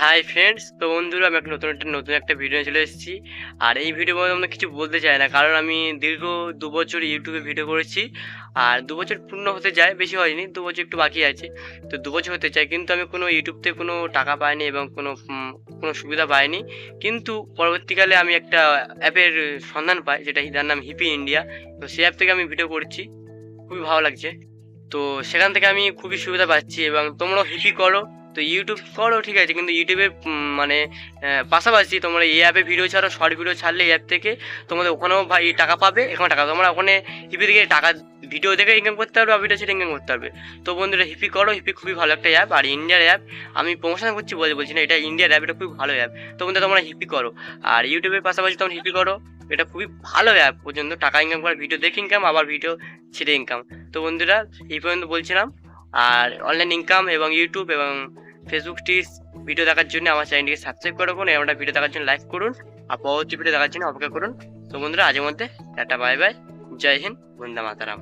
Hi friends তো বন্ধুরা, আমি একটা নতুন একটা নতুন একটা ভিডিও চলে এসেছি। আর এই ভিডিও মধ্যে আমরা কিছু বলতে চাই না, কারণ আমি দীর্ঘ দু বছর ইউটিউবে ভিডিও করেছি। আর দু বছর পূর্ণ হতে যায়, বেশি হয়নি, দু বছর একটু বাকি আছে। তো দু বছর হতে চাই কিন্তু আমি কোনো ইউটিউবতে কোনো টাকা পাইনি এবং কোনো কোনো সুবিধা পাইনি। কিন্তু পরবর্তীকালে আমি একটা অ্যাপের সন্ধান পাই, যেটা যার নাম হিপি ইন্ডিয়া তো সেই অ্যাপ থেকে আমি ভিডিও করছি, খুবই ভালো লাগছে। তো সেখান থেকে আমি খুবই সুবিধা পাচ্ছি এবং তোমরাও হিপি করো। তো ইউটিউব করো, ঠিক আছে? কিন্তু ইউটিউবে মানে পাশাপাশি তোমরা এই অ্যাপে ভিডিও ছাড়ো শর্ট ভিডিও ছাড়লে এই অ্যাপ থেকে তোমাদের ওখানেও ভাই টাকা পাবে, এখানে টাকা, তোমরা ওখানে হিপি থেকে টাকা ভিডিও দেখে ইনকাম করতে পারবে, আর ভিডিও ছেড়ে ইনকাম করতে পারবে। তো বন্ধুরা হিপি করো হিপি খুবই ভালো একটা অ্যাপ আর ইন্ডিয়ার অ্যাপ আমি প্রমোশন করছি বলে বলছি না, এটা ইন্ডিয়ার অ্যাপ এটা খুবই ভালো অ্যাপ তো বন্ধুরা, তোমরা হিপি করো। আর ইউটিউবের পাশাপাশি তোমরা হিপি করো, এটা খুবই ভালো অ্যাপ পর্যন্ত টাকা ইনকাম করার ভিডিও দেখে ইনকাম আবার ভিডিও ছেড়ে ইনকাম তো বন্ধুরা, এই পর্যন্ত বলছিলাম। আর অনলাইন ইনকাম এবং ইউটিউব এবং ফেসবুক টিস ভিডিও দেখার জন্য আমার চ্যানেলটিকে সাবস্ক্রাইব করে রাখুন একটা ভিডিও দেখার জন্য লাইক করুন, আর পরবর্তী ভিডিও দেখার জন্য অপেক্ষা করুন। তো বন্ধুরা আজের মধ্যে টাটা বাই বাই জয় হিন্দ, বন্দা মাতারাম।